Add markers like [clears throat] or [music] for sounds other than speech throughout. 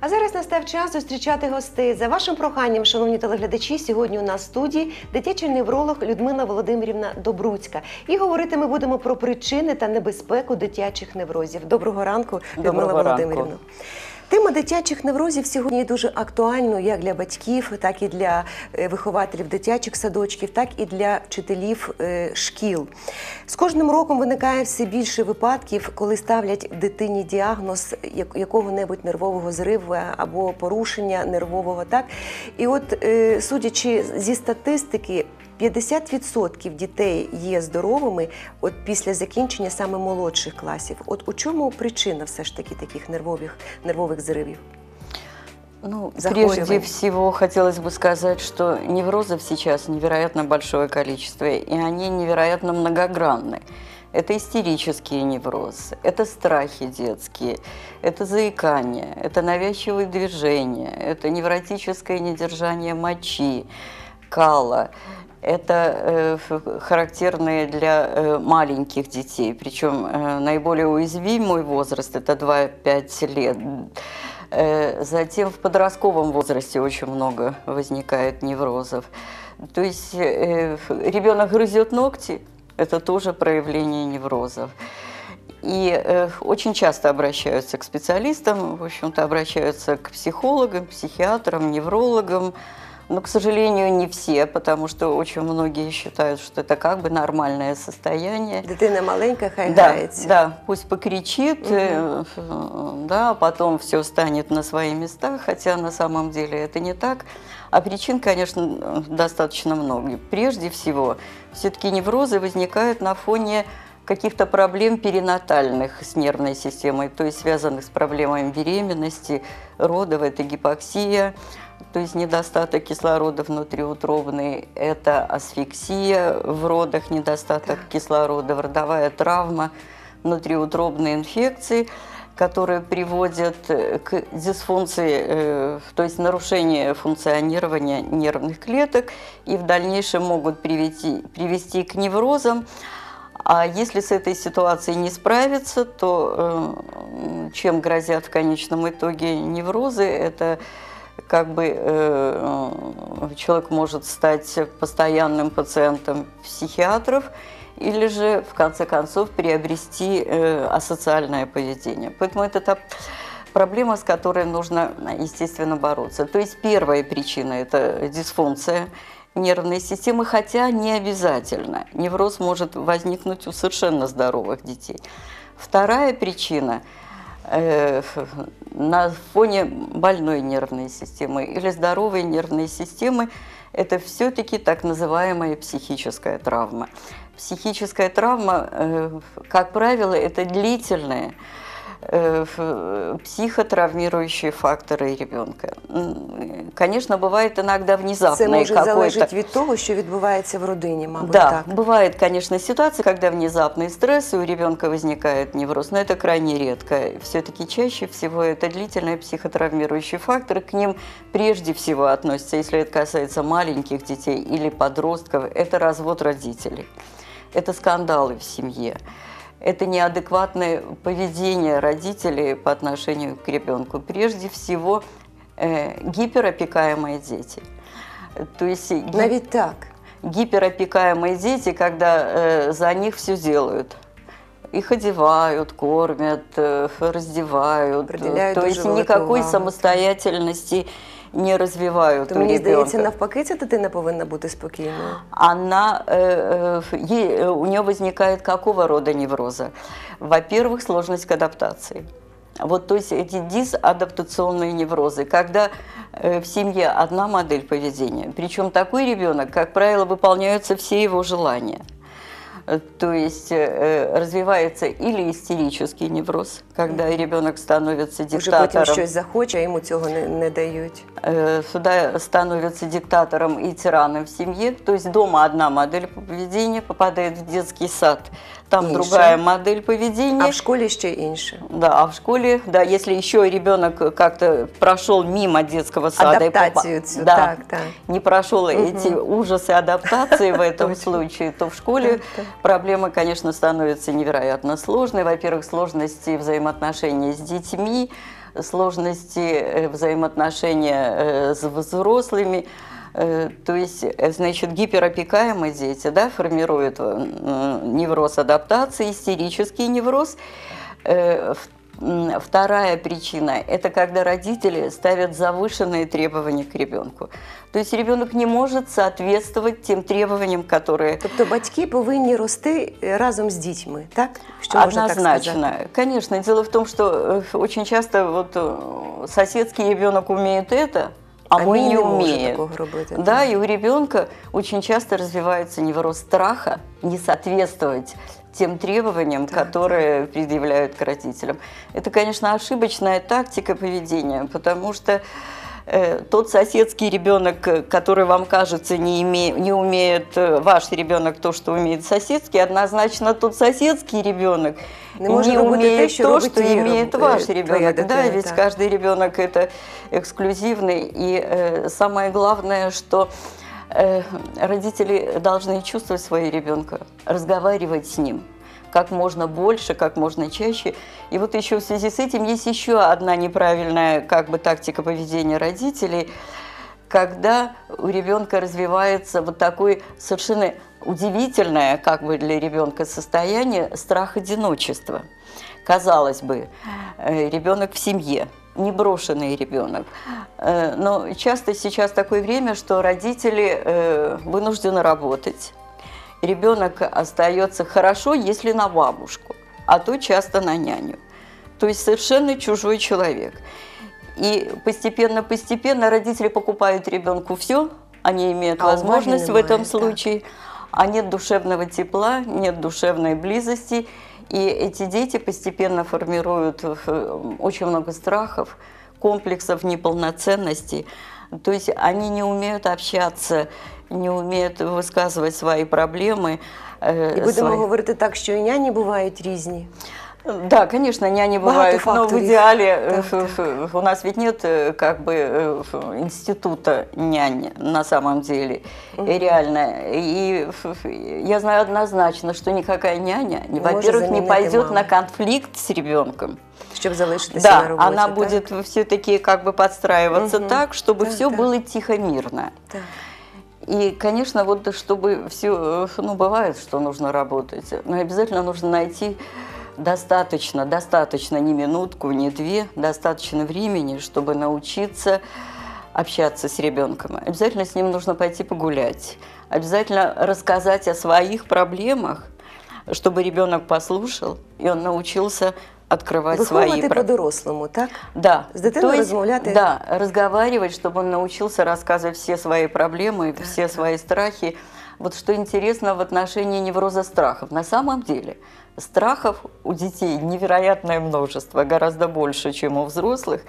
А зараз настав час зустрічати гостей. За вашим проханням, шановні телеглядачі, сьогодні у нас в студії дитячий невролог Людмила Володимирівна Добруцька. І говорити ми будемо про причини та небезпеку дитячих неврозів. Доброго ранку, Людмила Доброго ранку. Тема дитячих неврозів сьогодні дуже актуальна як для батьків, так і для е, вихователів дитячих садочків, так і для вчителів е, шкіл. З кожним роком виникає все більше випадків, коли ставлять дитині діагноз якого-небудь нервового зриву або порушення нервового. Так і от, е, судячи зі статистики. 50% дітей є здоровими от після закінчення саме молодших класів. От у чому причина все ж таки таких нервових, нервових зривів? Ну, Захворюваний. прежде всего хотелось бы сказать, что неврозов сейчас невероятно большое количество, и они невероятно многогранны. Это истерические неврозы, это страхи детские, это заикание, это навязчивые движения, это невротическое недержание мочи, кала. Это э, характерные для э, маленьких детей, причем э, наиболее уязвимый возраст – это 2-5 лет. Э, Затем в подростковом возрасте очень много возникает неврозов. То есть э, ребенок грызет ногти, это тоже проявление неврозов. И э, очень часто обращаются к специалистам, в общем-то, обращаются к психологам, психиатрам, неврологам. Но, к сожалению, не все, потому что очень многие считают, что это как бы нормальное состояние. Дитина маленька, хай Да, грається. да, пусть покричит, э, да, а потом все станет на свои места, хотя на самом деле это не так. А причин, конечно, достаточно много. Прежде всего, все-таки неврозы возникают на фоне каких-то проблем перинатальных с нервной системой, то есть связанных с проблемами беременности, родов, это гипоксия, то есть недостаток кислорода внутриутробный, это асфиксия в родах, недостаток кислорода, родовая травма, внутриутробные инфекции, которые приводят э, к дисфункции, э, то есть нарушению функционирования нервных клеток и в дальнейшем могут привести, привести к неврозам. А если с этой ситуацией не справиться, то э, чем грозят в конечном итоге неврозы, это как бы э, человек может стать постоянным пациентом психиатров или же в конце концов приобрести э, асоциальное поведение. Поэтому это та проблема, с которой нужно, естественно, бороться. То есть первая причина – это дисфункция нервной системы, хотя не обязательно. Невроз может возникнуть у совершенно здоровых детей. Вторая причина э, на фоне больной нервной системы или здоровой нервной системы это все-таки так называемая психическая травма. Психическая травма, э, как правило, это длительная э, психотравмирующие факторы ребенка. М, Конечно, бывает иногда Це внезапное може какое-то... залежить від того, що відбувається в родині, мабуть, Да, так. бывает, конечно, ситуация, когда внезапный стресс и у ребенка возникает невроз, но это крайне редко. Все-таки чаще всего это длительные психотравмирующие факторы. К ним прежде всего относятся, если это касается маленьких детей или подростков, это развод родителей, это скандалы в семье. Это неадекватное поведение родителей по отношению к ребенку. Прежде всего, э, гиперопекаемые дети. То есть ги- Навіть так. гиперопекаемые дети, когда э, за них все делают. Их одевают, кормят, э, раздевают. То есть никакой увагу. самостоятельности не развивают То у мені здається, ребенка. навпаки, ця дитина повинна бути спокійною. Она, э, э, ей- э, у нее возникает какого рода невроза? Во-первых, сложность к адаптации. Вот, то есть эти дисадаптационные неврозы, когда э, в семье одна модель поведения, причем такой ребенок, как правило, выполняются все его желания. Э, То есть э, развивается или истерический невроз, когда ребенок становится Вже потім диктатором, щось захоче, а йому цього не, не дають. э, сюда становится диктатором и тираном в семье. То есть дома одна модель поведения попадает в детский сад, там Инша. другая модель поведения. А в школі ще інше. Да, а в школе, да, если еще ребенок как-то прошел мимо детского сада, и попа- Адаптацію цю, да, так, так. не прошел эти ужасы адаптации в этом случае, то в школе Так, так. проблема, конечно, становится невероятно сложной. Во-первых, сложности взаимоотношений с детьми, сложности э, взаимоотношения э, с взрослыми. Э, То есть, э, значит, гиперопекаемые дети да, формируют э, невроз адаптации, истерический невроз. Вторая причина – это когда родители ставят завышенные требования к ребенку. То есть ребенок не может соответствовать тем требованиям, которые Тобто батьки повинні рости разом з дітьми, так? Що можна так Однозначно. сказати? Конечно. Дело в том, что очень часто вот соседский ребенок умеет это, а, А мій не такого робити, Да, так. и у ребенка очень часто развивается невроз страха не соответствовать тем требованиям, Так, которые предъявляют к родителям. Это, конечно, ошибочная тактика поведения, потому что э, тот соседский ребенок, э, который вам кажется не, име- не умеет э, ваш ребенок то, что умеет соседский, однозначно тот соседский ребенок Не може робити умеет то, что имеет ваш е, твоя ребенок. Да, ведь каждый ребенок это эксклюзивный. И э, самое главное, что э, родители должны чувствовать своего ребенка, разговаривать с ним как можно больше, как можно чаще. И вот еще в связи с этим есть еще одна неправильная как бы тактика поведения родителей, когда у ребенка развивается вот такое совершенно удивительное как бы для ребенка состояние страх одиночества. Казалось бы, э, ребенок в семье, не брошенный ребенок. Э, Но часто сейчас такое время, что родители э, вынуждены работать. Ребенок остается хорошо, если на бабушку, а то часто на няню. То есть совершенно чужой человек. И постепенно-постепенно родители покупают ребенку все, они имеют А возможность в этом так. случае, а нет душевного тепла, нет душевной близости, и эти дети постепенно формируют э, очень много страхов, комплексов неполноценности. То есть они не умеют общаться, не умеют высказывать свои проблемы. э, І будемо свои- говорити так, що і няні бувають різні. да, конечно, няни бывают, но в идеале э, Так, у нас ведь нет э, как бы э, института нянь на самом деле, И реально. И я знаю однозначно, что никакая няня, во-первых, не пойдет маму. на конфликт с ребенком. Щоб залишитися на Да, она так? будет все-таки как бы подстраиваться так, чтобы Так, все так. было тихо, мирно. Так. И, конечно, вот чтобы все, ну, бывает, что нужно работать, но обязательно нужно найти достаточно, достаточно не минутку, не две, достаточно времени, чтобы научиться общаться с ребенком. Обязательно с ним нужно пойти погулять, обязательно рассказать о своих проблемах, чтобы ребенок послушал, и он научился открывать свои Виховувати по-дорослому, так? Да. З дитиною есть, розмовляти. Да, разговаривать, чтобы он научился рассказывать все свои проблемы, все свои страхи. Вот что интересно в отношении невроза страхов. На самом деле страхов у детей невероятное множество, гораздо больше, чем у взрослых.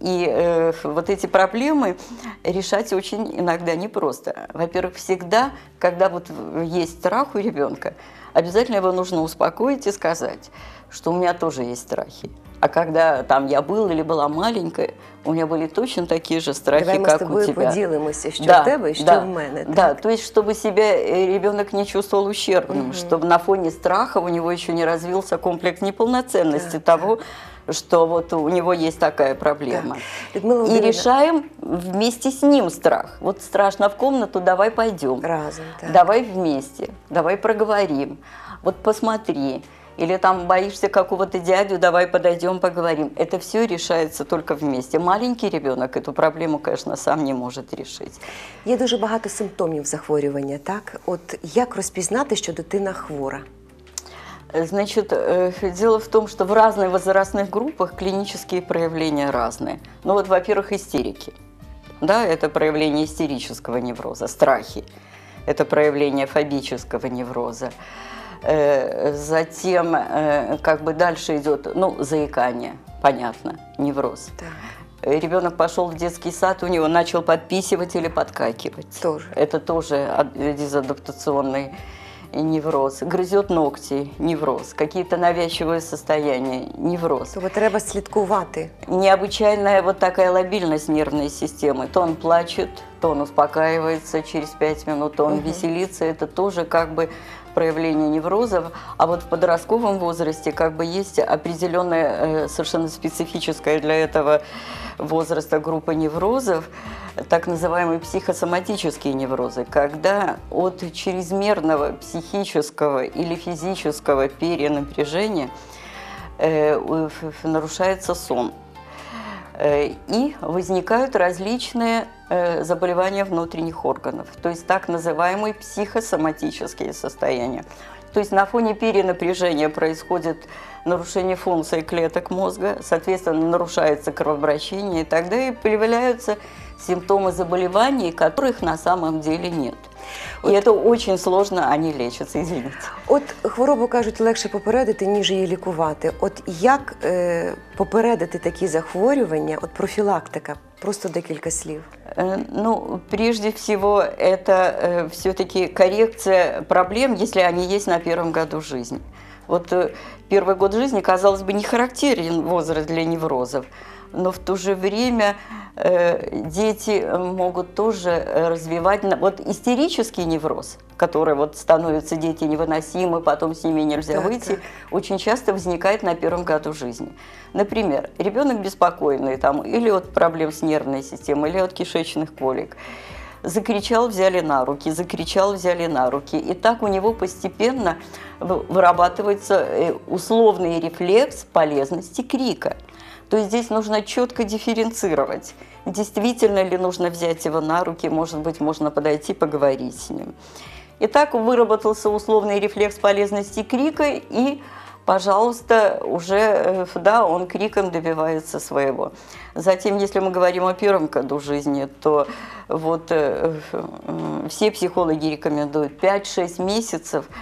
И э, вот эти проблемы решать очень иногда непросто. Во-первых, всегда, когда вот есть страх у ребенка, обязательно его нужно успокоить и сказать, что у меня тоже есть страхи. А когда там я был или была маленькая, у меня были точно такие же страхи, Давай ми з как у тобою тебя. поділимося, що Да, в тебе і що да, в мене. так? Да, то есть, чтобы себя э, ребенок не чувствовал ущербным, чтобы на фоне страха у него еще не развился комплекс неполноценности Так, того, что вот у него есть такая проблема. Людмила И Володимирівна, решаем вместе с ним страх. Вот страшно в комнату, давай пойдем. разом. Так. Давай вместе, давай проговорим. Вот посмотри. Или там боишься какого-то дядю, давай подойдем, поговорим. Это все решается только вместе. Маленький ребенок эту проблему, конечно, сам не может решить. Є дуже багато симптомів захворювання, так? От як розпізнати, що дитина хвора? Значит, э, дело в том, что в разных возрастных группах клинические проявления разные. Ну вот, во-первых, истерики. Да, это проявление истерического невроза, страхи. Это проявление фобического невроза. Э, Затем, э, как бы дальше идет, ну, заикание, понятно, невроз. Так. Э, Ребенок пошел в детский сад, у него начал подписывать или подкакивать. Тоже. Это тоже ад- дезадаптационный невроз. Грызет ногти, невроз. Какие-то навязчивые состояния, невроз. Тобто треба слідкувати. Необычайная вот такая лобильность нервной системы. То он плачет, то он успокаивается через пять минут, то он Мгм. веселится. Это тоже как бы проявления неврозов, а вот в подростковом возрасте как бы есть определенная э, совершенно специфическая для этого возраста группа неврозов, так называемые психосоматические неврозы, когда от чрезмерного психического или физического перенапряжения э, нарушается сон. Э, и возникают различные заболевания внутренних органов, то есть так называемые психосоматические состояния. То есть на фоне перенапряжения происходит нарушение функции клеток мозга, соответственно, нарушается кровообращение, и тогда и появляются симптомы заболеваний, которых на самом деле нет. І це дуже сложно, ані лечиться, извините. От хворобу кажуть, легше попередити, ніж її лікувати. От як е, попередити такі захворювання, от профілактика, просто декілька слів. Э, ну, прежде всего, это э, все-таки коррекция проблем, если они есть на первом году жизни. Вот э, первый год жизни, казалось бы, не характерен возраст для неврозов но в то же время э, дети могут тоже развивать вот истерический невроз, который вот становятся дети невыносимы, потом с ними нельзя так, выйти, так. очень часто возникает на первом году жизни. Например, ребенок беспокойный там, или от проблем с нервной системой, или от кишечных колик закричал, взяли на руки, закричал, взяли на руки. И так у него постепенно вырабатывается э, условный рефлекс полезности крика то есть здесь нужно четко дифференцировать. Действительно ли нужно взять его на руки, может быть, можно подойти поговорить с ним. Итак, выработался условный рефлекс полезности крика, и, пожалуйста, уже э, да, он криком добивается своего. Затем, если мы говорим о первом году жизни, то вот э, э, все психологи рекомендуют 5-6 месяцев –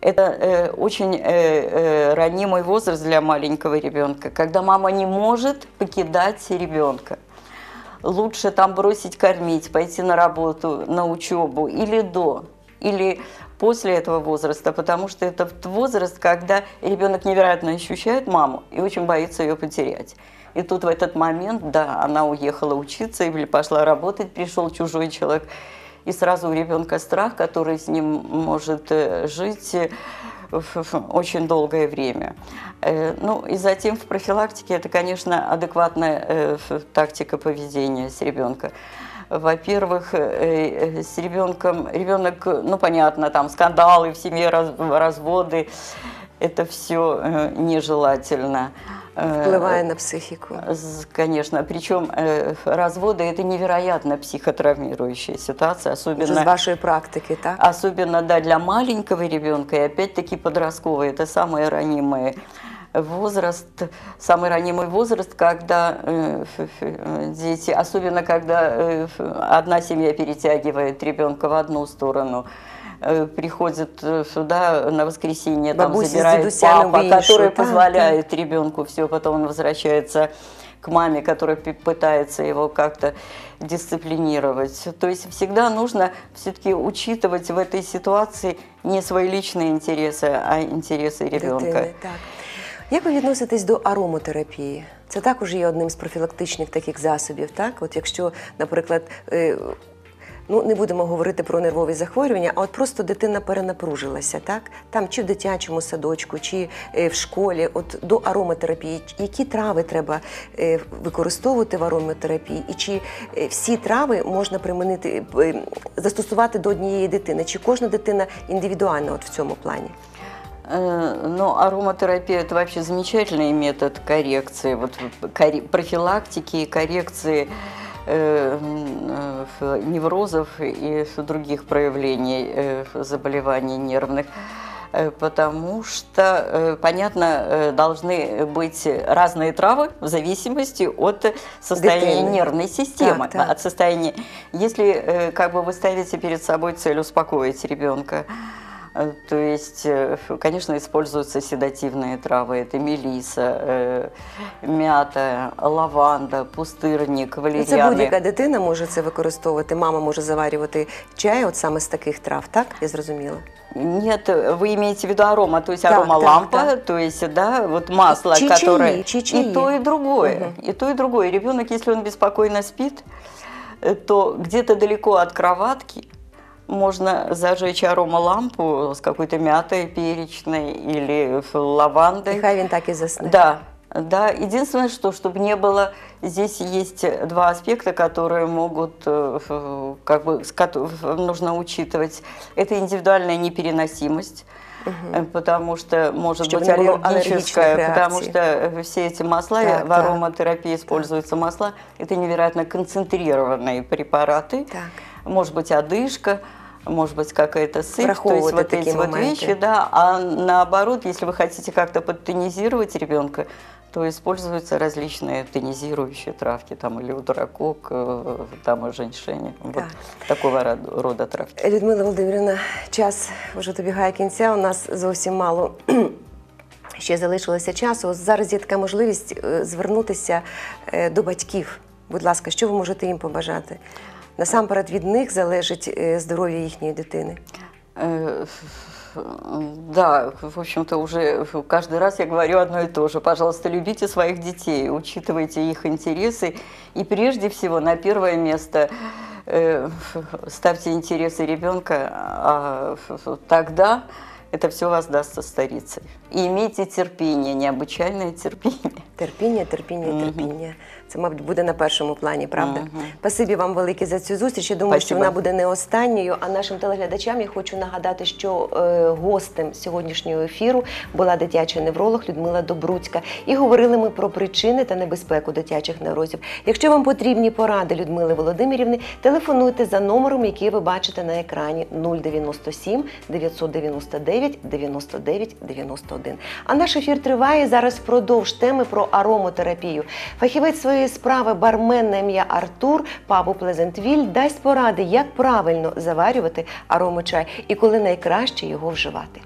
это э, очень э, э, ранимый возраст для маленького ребенка, когда мама не может покидать ребенка. Лучше там бросить кормить, пойти на работу, на учебу или до, или после этого возраста, потому что это возраст, когда ребенок невероятно ощущает маму и очень боится ее потерять. И тут в этот момент, да, она уехала учиться или пошла работать, пришел чужой человек, и сразу у ребенка страх, который с ним может э, жить э, очень долгое время. Э, ну и затем в профилактике это, конечно, адекватная тактика поведения с ребенком. Во-первых, с ребенком, ребенок, ну понятно, там скандалы в семье, разводы, это все нежелательно. Впливає на психику. Конечно. Причем э, разводы – это невероятно психотравмирующая ситуация. Особенно, С вашей практики, так? Особенно, да, для маленького ребенка и опять-таки подростковый. Это самые ранимые возраст, самый ранимый возраст, когда э, дети, особенно когда э, одна семья перетягивает ребенка в одну сторону, Э, приходит э, сюда на воскресенье, там забирает папа, который позволяет ребенку все, потом он возвращается к маме, которая пытается его как-то дисциплинировать. То есть всегда нужно все-таки учитывать в этой ситуации не свои личные интересы, а интереси ребенка. Дитини, так. Як ви відноситесь до аромотерапії? Це також є одним з профілактичних таких засобів. Так, от якщо, наприклад, ну не будемо говорити про нервові захворювання, а от просто дитина перенапружилася, так там чи в дитячому садочку, чи е, в школі, от до ароматерапії, які трави треба е, використовувати в ароматерапії, і чи е, всі трави можна примінити застосувати до однієї дитини, чи кожна дитина індивідуальна от в цьому плані? Ну, ароматерапия – это вообще замечательный метод коррекции, вот, профилактики и коррекции Э, э, неврозов и других проявлений э, заболеваний нервных потому что, понятно, должны быть разные травы в зависимости от состояния Детально. нервной системы, так, так. от состояния. Если как бы вы ставите перед собой цель успокоить ребенка, Э, то есть, э, конечно, используются седативные травы. Это мелиса, э, мята, лаванда, пустирник, валеріани. Це будь-яка дитина може це використовувати. Мама може заварювати чай от саме з таких трав, так? Я зрозуміла. Нет, вы имеете в виду арома, то есть да, аромалампа, да, да. то есть, да, вот масло, Чичи, которое... Чичи. И то, и другое. Угу. И то, и другое. Ребенок, если он беспокойно спит, то где-то далеко от кроватки можно зажечь аромалампу с какой-то мятой перечной или І лавандой. хай він так і засне. Да, да. Единственное, что чтобы не было, здесь есть два аспекта, которые могут, э, ф- как бы, с кото- ф- нужно учитывать. Это индивидуальная непереносимость. э, Потому что может Чтобы быть не было аллергическая, аллергичных потому реакций. что э, все эти масла, Так, в так. ароматерапии используются масла, это невероятно концентрированные препараты. Так. Может быть одышка, может быть какая-то сыпь, то есть Враховывать вот такие эти вот моменты. вещи, да. А наоборот, если вы хотите как-то подтонизировать ребенка, то используются различные тонизирующие травки, там или утракок, э, там и женьшень, вот Так. такого рода- рода травки. Людмила Володимирівна, час вже добігає кінця. У нас зовсім мало [clears throat] ще залишилося часу. Ось Зараз є така можливість е, звернутися е, до батьків. Будь ласка, що ви можете їм побажати? Насамперед від них залежить е, здоров'я їхньої дитини. Э, ф- Да, в общем-то, уже каждый раз я говорю одно и то же. Пожалуйста, любите своих детей, учитывайте их интересы. И прежде всего, на первое место э, ставьте интересы ребенка, а ф- тогда это все вас даст состариться. И имейте терпение, необычайное терпение. Терпіння, терпіння, і терпіння. Це, мабуть, буде на першому плані, правда? Мгм. Спасибі вам велике за цю зустріч. Я думаю, що вона буде не останньою. А нашим телеглядачам я хочу нагадати, що е, гостем сьогоднішнього ефіру була дитяча невролог Людмила Добруцька. І говорили ми про причини та небезпеку дитячих неврозів. Якщо вам потрібні поради Людмили Володимирівни, телефонуйте за номером, який ви бачите на екрані 097 999 99 91. А наш ефір триває зараз впродовж теми про аромотерапію. Фахівець своєї справи бармен на ім'я Артур Пабу Плезентвіль дасть поради, як правильно заварювати аромочай і коли найкраще його вживати.